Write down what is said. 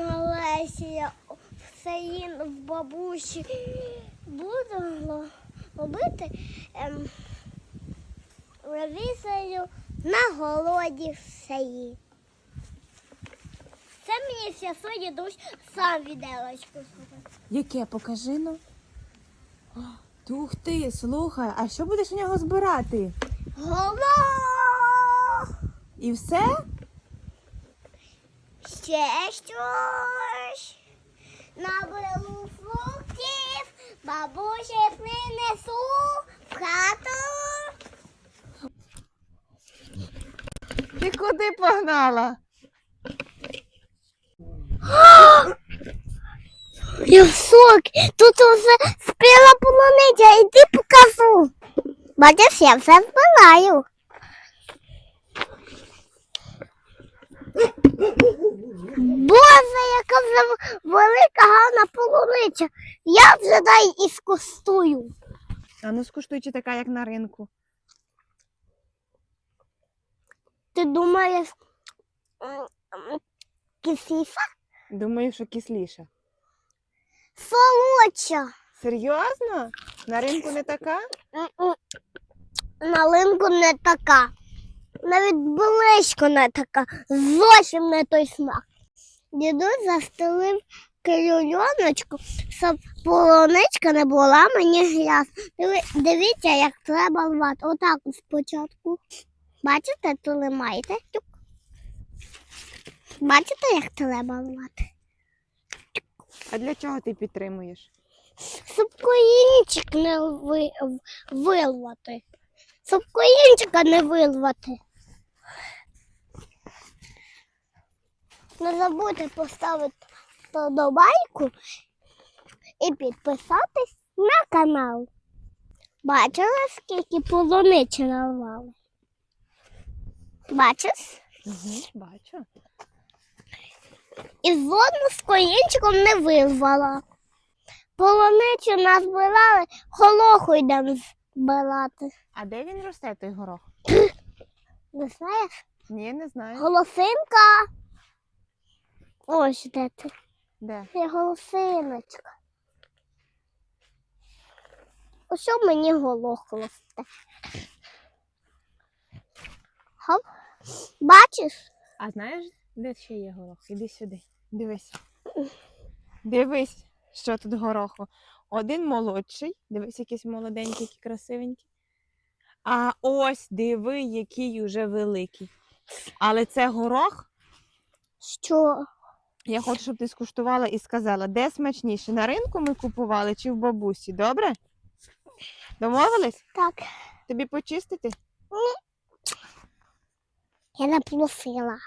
на Лесі все їм в бабусі буду робити ем, ревізію на голоді все їм. Це мені сьогодні дідусь сам віделочку зробив. Яке? Покажи ну. О, Ух ти, слухай, а що будеш у нього збирати? Голо! І все? Ще щось. Наберу фруктів, бабусі принесу в хату. Ти куди погнала? Юсок, тут уже спіла полуниця, іди покажу. Бачиш, я все збираю. Боже, яка вже велика гарна полуниця. Я вже дай і скуштую. А ну скуштуй, чи така, як на ринку. Ти думаєш, м. Думаю, що кисліша. Солодша. Серйозно? На ринку не така? На линку не така. Навіть близько не така. Зовсім не той смак. Дідусь застелив кильоночку, щоб полоничка не була мені. Диви, дивіться, як треба рвати. Отак спочатку. Бачите, то лимаєте. Тюк. Бачите, як треба рвати? А для чого ти підтримуєш? Щоб коїнчик не ви, в- вирвати. Щоб коїнчика не вирвати. Не забудьте поставити подобайку і підписатись на канал. Бачили, скільки полуничі нарвали? Бачиш? Угу, бачу. І жодну з коїнчиком не вирвала. Полуницю назбирали, холоху йдемо збирати. А де він росте, той горох? Не знаєш? Ні, не знаю. Голосинка. Ось де ти. Де? Це голосиночка. Ось мені голох росте. Хоп. Бачиш? А знаєш, де ще є горох? Іди сюди. Дивись. Дивись, що тут гороху. Один молодший, дивись, якийсь молоденький, який красивенький. А ось диви, який уже великий. Але це горох. Що? Я хочу, щоб ти скуштувала і сказала, де смачніше? На ринку ми купували чи в бабусі, добре? Домовились? Так, Тобі почистити? я не просила.